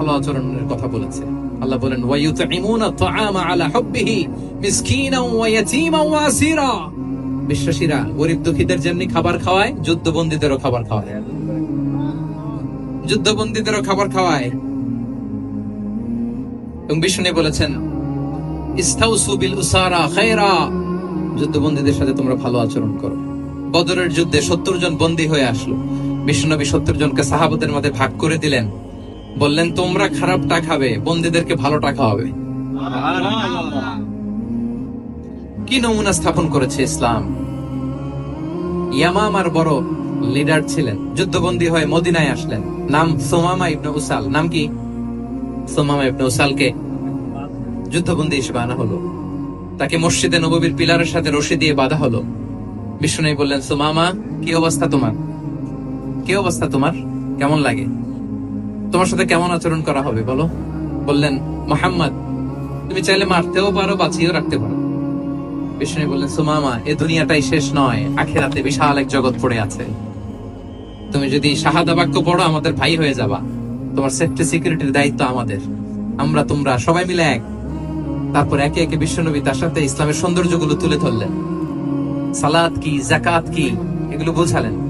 ভালো আচরণের কথা বলেছে। আল্লাহ বলেন বিশ্বাসীরা, গরিব দুঃখীদের যেমনি খাবার খাওয়ায়, যুদ্ধবন্দীদেরও খাবার খাওয়ায়। যুদ্ধবন্দীদেরও খাবার খাওয়ায়। এবং বিষ্ণু বলেছেন উসারা যুদ্ধবন্দীদের সাথে তোমরা ভালো আচরণ করো। বদরের যুদ্ধে সত্তর জন বন্দী হয়ে আসলো। বিষ্ণুনবী সত্তর জনকে সাহাবদের মধ্যে ভাগ করে দিলেন। বললেন, তোমরা খারাপটা খাবে, বন্দীদেরকে ভালোটা খাওয়াবে কি নমুনা স্থাপন করেছে ইসলাম? ইয়ামামার বড় লিডার ছিলেন, যুদ্ধবন্দী হয়ে মদিনায় আসলেন। নাম সোমামা ইবনে উসাল। নাম কি? সোমামা ইবনে উসালকে যুদ্ধবন্দী হিসেবে আনা হলো। তাকে মসজিদে নববীর পিলারের সাথে রশি দিয়ে বাঁধা হলো। বিষ্ণু বললেন, সোমামা, কি অবস্থা তোমার? কি অবস্থা তোমার? কেমন লাগে? তোমার সাথে কেমন আচরণ করা হবে, বলো? বললেন, মোহাম্মদ, তুমি চাইলে মারতেও পারো, বাঁচিয়েও রাখতে পারো। বিষ্ণু বললেন, সুমামা, এ দুনিয়াটাই শেষ নয়, আখেরাতে বিশাল এক জগৎ পড়ে আছে। তুমি যদি শাহাদা বাক্য পড়ো, আমাদের ভাই হয়ে যাবা। তোমার সেফটি সিকিউরিটির দায়িত্ব আমাদের। আমরা, তোমরা সবাই মিলে এক। তারপর একে একে বিশ্বনবী তার সাথে ইসলামের সৌন্দর্যগুলো তুলে ধরলেন। সালাদ কি জাকাত কি, এগুলো বোঝালেন।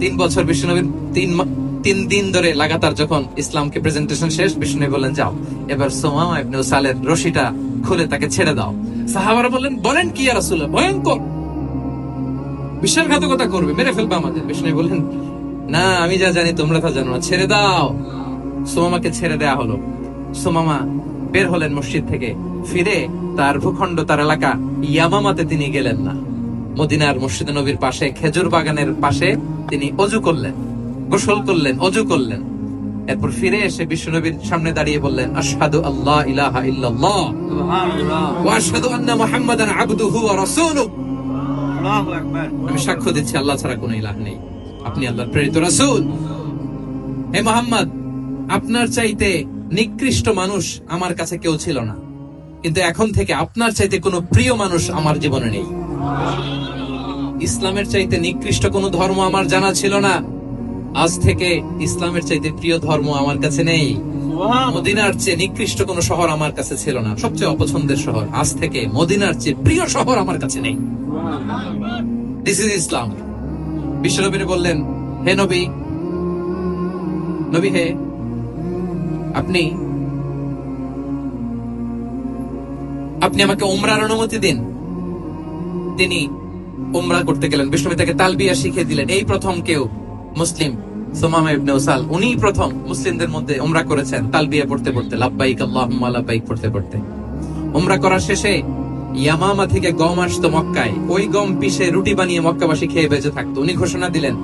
তিন বছর বিষ্ণুনবীর তিন তিন দিন ধরে লাগাতার যখন ইসলামকে প্রেজেন্টেশন শেষ বিষ্ণু বললেন, যাও। এবার সোমামা ইবনে উসালের রশিটা খুলে তাকে ছেড়ে দাও। সাহাবারা বললেন, বলেন কি আর রাসূলুল্লাহ? ভয়ঙ্কর। বিশ্বাসঘাতকতা করবে, মেরে ফেলবে আমাদের। বিষ্ণু বললেন, না, আমি যা জানি, তোমরা তা জানো ছেড়ে দাও। সোমামাকে ছেড়ে দেয়া হলো। সোমামা বের হলেন মসজিদ থেকে, ফিরে তার ভূখণ্ড, তার এলাকা ইয়ামামাতে তিনি গেলেন না। মদিনার মসজিদ নবীর পাশে খেজুর বাগানের পাশে তিনি অজু করলেন গোসল করলেন অজু করলেন। এরপর ফিরে এসে বিশ্বনবীর সামনে দাঁড়িয়ে বললেন আশহাদু আল্লাহ ইলাহা ইল্লাল্লাহ ওয়া আশহাদু আন্না মুহাম্মাদান আবদুহু ওয়া রাসূলুহু। আমি সাক্ষ্য দিচ্ছি আল্লাহ ছাড়া কোনো ইলাহ নেই। আপনি আল্লাহর প্রেরিত রাসূল। হে মোহাম্মদ আপনার চাইতে নিকৃষ্ট মানুষ আমার কাছে কেউ ছিল না। কিন্তু এখন থেকে আপনার চাইতে কোনো প্রিয় মানুষ আমার জীবনে নেই। ইসলামের চাইতে নিকৃষ্ট কোনো ধর্ম আমার জানা ছিল না। আজ থেকে ইসলামের চাইতে প্রিয় ধর্ম আমার কাছে নেই। মদিনার চেয়ে নিকৃষ্ট কোনো শহর আমার কাছে ছিল না। সবচেয়ে অপছন্দের শহর আজ থেকে মদিনার চেয়ে প্রিয় শহর আমার কাছে নেই। দিস ইজ ইসলাম বিশ্বনবী বললেন, হে নবী নবী হে, আপনি আপনি আমাকে উমরার অনুমতি দিন। তিনি উমরা করতে গেলেন। বিষ্ণুবী তাকে তালবিয়া শিখিয়ে দিলেন। এই প্রথম কেউ মুসলিম সোমামা ইবনে উসাল। উনি প্রথম মুসলিমদের মধ্যে উমরা করেছেন তালবিয়া পড়তে পড়তে। লাব্বাইক আল্লাহুম্মা লাব্বাইক পড়তে পড়তে। উমরা করার শেষে ইয়ামামা থেকে গম আসতো মক্কায়। ওই গম পিষে রুটি বানিয়ে মক্কাবাসী খেয়ে বেঁচে থাকতো। উনি ঘোষণা দিলেন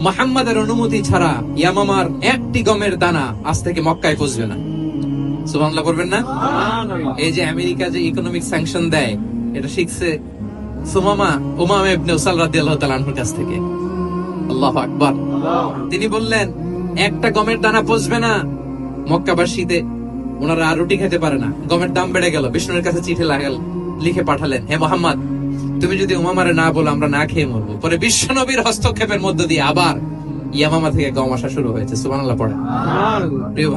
মোহাম্মদের অনুমতি ছাড়া ইয়ামামার একটি গমের দানা আজ থেকে মক্কায় পৌঁছবে না। সুবহানাল্লাহ করবেন না? এই যে আমেরিকা যে ইকোনমিক স্যাংশন দেয় এটা শিখছে সুমামা উমাম ইবনে উসাল রাদিয়াল্লাহু তাআলা আনহুর কাছ থেকে। আল্লাহু আকবার। তিনি বললেন একটা গমের দানা পচবে না। মক্কাবাসীতে ওনারা আর রুটি খেতে পারে না। গমের দাম বেড়ে গেল। বিষ্ণুর কাছে চিঠি লাগাল লিখে পাঠালেন হে মোহাম্মদ তুমি যদি উমামারে না বলো আমরা না খেয়ে মরবো। পরে বিশ্বনবীর হস্তক্ষেপের মধ্য দিয়ে আবার ইয়ামামা থেকে গম আসা শুরু হয়েছে। সুবহানাল্লাহ পড়ে। প্রিয়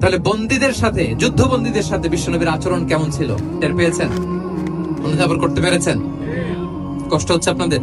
তাহলে বন্দীদের সাথে যুদ্ধবন্দীদের সাথে বিশ্বনবীর আচরণ কেমন ছিল? টের পেয়েছেন? অনুধাবন করতে পেরেছেন? কষ্ট হচ্ছে আপনাদের?